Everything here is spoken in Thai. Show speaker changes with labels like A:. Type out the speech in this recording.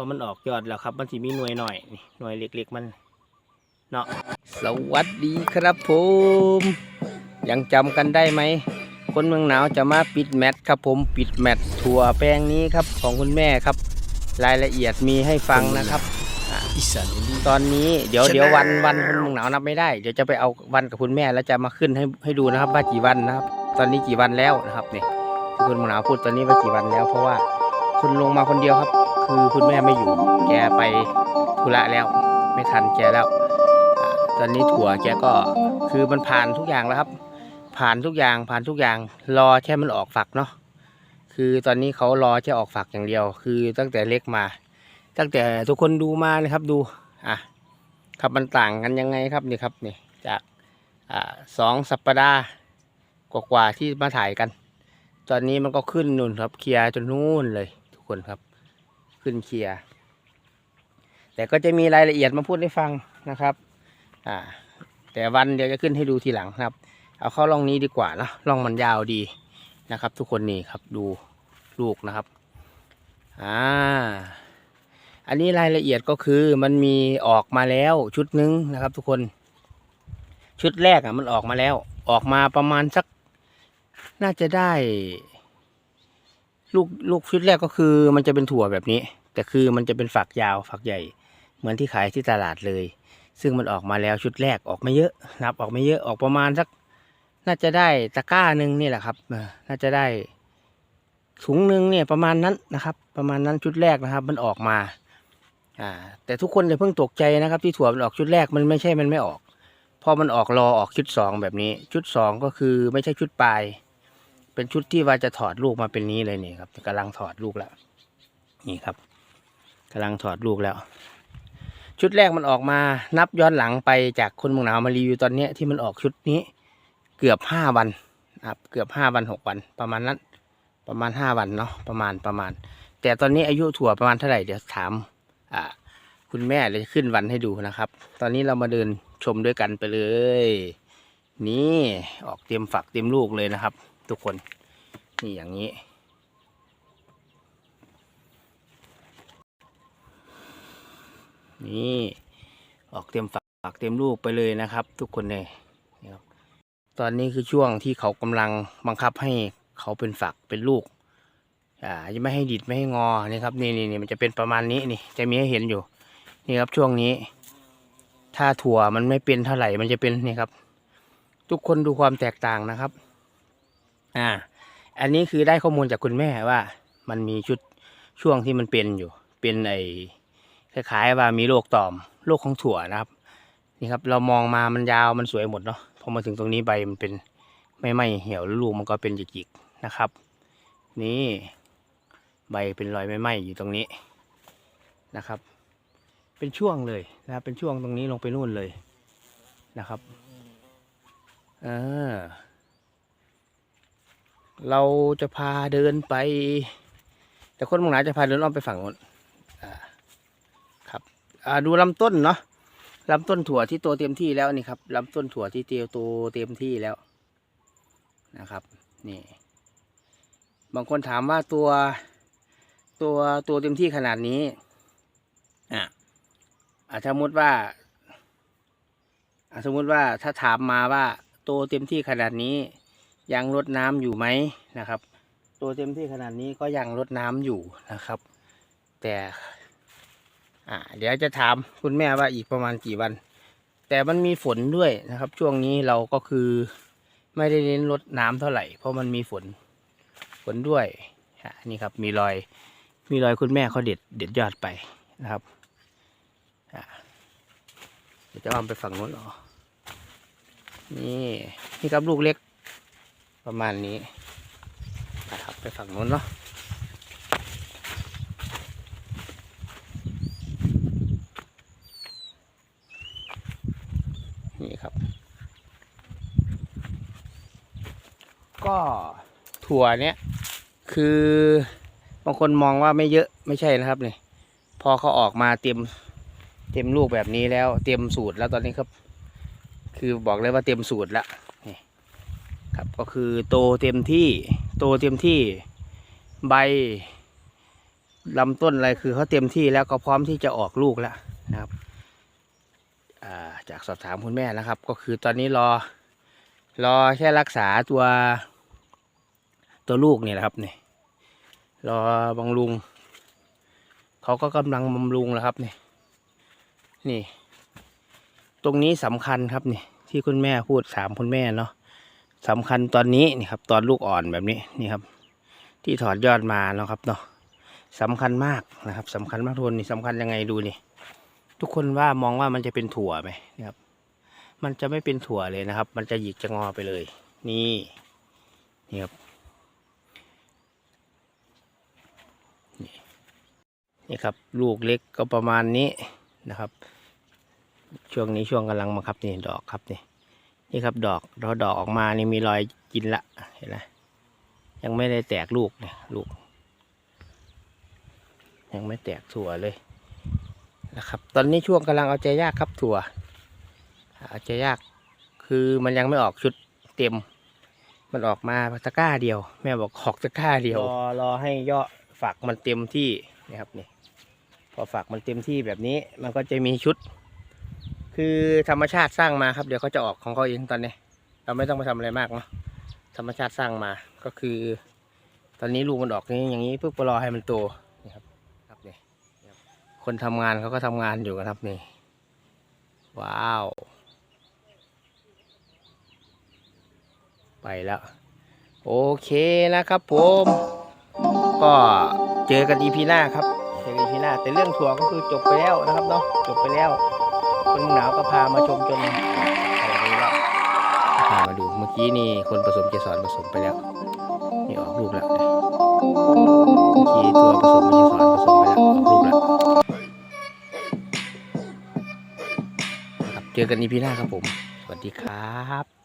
A: พอมันออกยอดแล้วครับ มันสิมีหน่วยหน่อยนี่หน่วยเล็กๆมันเนาะสวัสดีครับผม ยังจำกันได้ไหม คนเมืองหนาวจะมาปิดแมทครับผมปิดแมทถั่วแป้งนี้ครับของคุณแม่ครับ รายละเอียดมีให้ฟังนะครับ
B: อีสานอินดี้
A: ตอนนี้เดี๋ยวเดี๋ยววันวันคนเมืองหนาวนับไม่ได้ เดี๋ยวจะไปเอาวันกับคุณแม่แล้วจะมาขึ้นให้ให้ดูนะครับว่ากี่วันนะครับ ตอนนี้กี่วันแล้วนะครับนี่ที่คุณเมืองหนาวพูดตอนนี้ว่ากี่วันแล้ว เพราะว่าคุณลงมาคนเดียวครับ คือคุณแม่ไม่อยู่ แกไปธุระแล้ว ไม่ทันแกแล้วอตอนนี้ถั่วแกก็คือมันผ่านทุกอย่างแล้วครับ ผ่านทุกอย่างผ่านทุกอย่าง รอแค่มันออกฝักเนาะคือตอนนี้เขารอแค่ออกฝักอย่างเดียว คือตั้งแต่เล็กมา ตั้งแต่ทุกคนดูมานะครับดูอะครับมันต่างกันยังไงครับนี่ครับนี่จากอ่าสองสัปดาห์กว่าๆที่มาถ่ายกัน ตอนนี้มันก็ขึ้นนู่นครับเคลียร์จนนู่นเลยทุกคนครับ ขึ้นเคลียร์แต่ก็จะมีรายละเอียดมาพูดให้ฟังนะครับ อ่า แต่วันเดี๋ยวจะขึ้นให้ดูทีหลังครับ เอาเข้าร่องนี้ดีกว่าเนะร่องมันยาวดีนะครับ ทุกคนนี่ครับดูลูกนะครับ อ่า อันนี้รายละเอียดก็คือมันมีออกมาแล้วชุดหนึงนะครับ ทุกคน ชุดแรกอะมันออกมาแล้ว ออกมาประมาณสัก น่าจะได้ ลูกลูกชุดแรกก็คือ มันจะเป็นถั่วแบบนี้ แต่คือมันจะเป็นฝักยาวฝักใหญ่ เหมือนที่ขายที่ตลาดเลย ซึ่งมันออกมาแล้วชุดแรกออกไม่เยอะนับออกไม่เยอะออกประมาณสัก น่าจะได้ตะกร้าหนึ่งนี่แหละครับน่าจะได้ถุงหนึ่งเนี่ยประมาณนั้นนะครับ ประมาณนั้นชุดแรกนะครับ มันออกมาอ่าแต่ทุกคนอย่าเพิ่งตกใจนะครับ ที่ถั่วมันออกชุดแรกมันไม่ใช่มันไม่ออกพอมันออกรอออกชุดสองแบบนี้ ชุดสองก็คือไม่ใช่ชุดปลาย เป็นชุดที่ว่าจะถอดลูกมาเป็นนี้เลยนี่ครับกำลังถอดลูกแล้วนี่ครับ กำลังถอดลูกแล้ว ชุดแรกมันออกมานับย้อนหลังไปจากคนมืองหนาวมารีวิวตอนเนี้ยที่มันออกชุดนี้เกือบห้าวันนะครับเกือบห้าวันหกวัน ประมาณนั้นประมาณห้าวันเนาะประมาณประมาณ แต่ตอนนี้อายุถั่วประมาณเท่าไหร่เดี๋ยวถามอ่าคุณแม่เลยขึ้นวันให้ดูนะครับ ตอนนี้เรามาเดินชมด้วยกันไปเลย นี่ออกเตรียมฝักเตรียมลูกเลยนะครับ ทุกคน นี่อย่างนี้ นี่ออกเตรียมฝักเตรียมลูกไปเลยนะครับ ทุกคนเลยนี่ครับตอนนี้คือช่วงที่เขากำลังบังคับให้เขาเป็นฝักเป็นลูก อ่าจะไม่ให้ดิดไม่ให้งอนี่ครับนี่นี่นี่มันจะเป็นประมาณนี้นี่ จะมีให้เห็นอยู่ นี่ครับช่วงนี้ ถ้าถั่วมันไม่เป็นเท่าไหร่มันจะเป็นนี่ครับ ทุกคนดูความแตกต่างนะครับ อ่า อันนี้คือได้ข้อมูลจากคุณแม่ว่า มันมีชุดช่วงที่มันเป็นอยู่ เป็นไอ คล้ายๆว่ามีโรคตอมโรคของถั่วนะครับนี่ครับเรามองมามันยาวมันสวยหมดเนาะพอมาถึงตรงนี้ใบมันเป็นไม่ไหมเหี่ยวลูกมันก็เป็นหยิกๆนะครับ นี่ใบเป็นรอยไหม้อยู่ตรงนี้นะครับ เป็นช่วงเลยนะครับเป็นช่วงตรงนี้ลงไปนู่นเลยนะครับเออเราจะพาเดินไป แต่คนมองหนาจะพาเดินอ้อมไปฝั่งโน้น ดูลำต้นเนาะลำต้นถั่วที่โตเต็มที่แล้วนี่ครับลำต้นถั่วที่เตียวโตเต็มที่แล้วนะครับ นี่ บางคนถามว่าตัว ตัวตัวเต็มที่ขนาดนี้อะอะสมมติว่าสมมติว่าถ้าถามมาว่าตัวเต็มที่ขนาดนี้ ยังรดน้ำอยู่ไหมนะครับ ตัวเต็มที่ขนาดนี้ก็ยังรดน้ำอยู่นะครับ แต่ อ่าเดี๋ยวจะถามคุณแม่ว่าอีกประมาณกี่วัน แต่มันมีฝนด้วยนะครับ ช่วงนี้เราก็คือไม่ได้เน้นรดน้ำเท่าไหร่ เพราะมันมีฝนผลด้วยอะนี่ครับมีรอยมีรอยคุณแม่เขาเด็ดเด็ดยอดไปนะครับอะเดี๋ยวจะเอาไปฝั่งนู้นเหรอนี่นี่ครับลูกเล็กประมาณนี้นะครับไปฝั่งนู้นเนาะ นี่ครับ ก็ ถั่วเนี้ยคือบางคนมองว่าไม่เยอะไม่ใช่นะครับเนี่ยพอเขาออกมาเต็มเต็มลูกแบบนี้แล้วเต็มสูตรแล้วตอนนี้ครับ คือบอกเลยว่าเต็มสูตรแล้วนี่ครับก็คือโตเต็มที่โตเต็มที่ใบลำต้นอะไรคือเขาเต็มที่แล้วก็พร้อมที่จะออกลูกแล้วนะครับาจากสอบถามคุณแม่นะครับ ก็คือตอนนี้รอรอแค่รักษาตัว ตัวลูกนี่แหละครับนี่รอบำรุงเขาก็กำลังบำรุงแล้วครับนี่นี่ ตรงนี้สำคัญครับนี่ ที่คุณแม่พูดถามคุณแม่เนาะสำคัญตอนนี้นี่ครับ ตอนลูกอ่อนแบบนี้นี่ครับ ที่ถอดยอดมาเนาะครับเนาะสำคัญมากนะครับสำคัญมากทุกคนนี่สำคัญยังไงดูนี่ทุกคนว่ามองว่ามันจะเป็นถั่วไหมนะครับ มันจะไม่เป็นถั่วเลยนะครับ มันจะหยิกจะงอไปเลย นี่นี่ครับ นี่ครับลูกเล็กก็ประมาณนี้นะครับ ช่วงนี้ช่วงกำลังมาครับนี่ดอกครับนี่นี่ครับดอกรอดอกออกมานี่มีรอยกินละเห็นไหมยังไม่ได้แตกลูกเนี่ยลูก ยังไม่แตกถั่วเลยนะครับ ตอนนี้ช่วงกำลังเอาใจยากครับถั่วเอาใจยากคือมันยังไม่ออกชุดเต็ม มันออกมาตะก้าเดียว แม่บอกออกตะก้าเดียวรอรอให้ยอดฝักมันเต็มที่ นะครับนี่พอฝักมันเต็มที่แบบนี้มันก็จะมีชุด คือธรรมชาติสร้างมาครับ เดี๋ยวเขาจะออกของเขาเองตอนนี้ เราไม่ต้องไปทำอะไรมากเนาะธรรมชาติสร้างมาก็คือ ตอนนี้ลูกมันออกนี้อย่างนี้เพื่อรอให้มันโตนี่ครับครับนี่ครับคนทำงานเขาก็ทำงานอยู่กันครับนี่ว้าว ไปแล้ว โอเคนะครับผมก็ เจอกันอีพีหน้าครับเจอกันอีพีหน้า แต่เรื่องถั่วก็คือจบไปแล้วนะครับเนาะจบไปแล้ว คนหนาวก็พามาชมจนอะไรนี้แล้วพามาดูเมื่อกี้นี่คนผสมเกสรผสมไปแล้วนี่ออกลูกแล้วเมื่อกี้ตัวผสมเกสรผสมไปแล้วออกลูกแล้วครับเจอกันอีพีหน้าครับผม สวัสดีครับ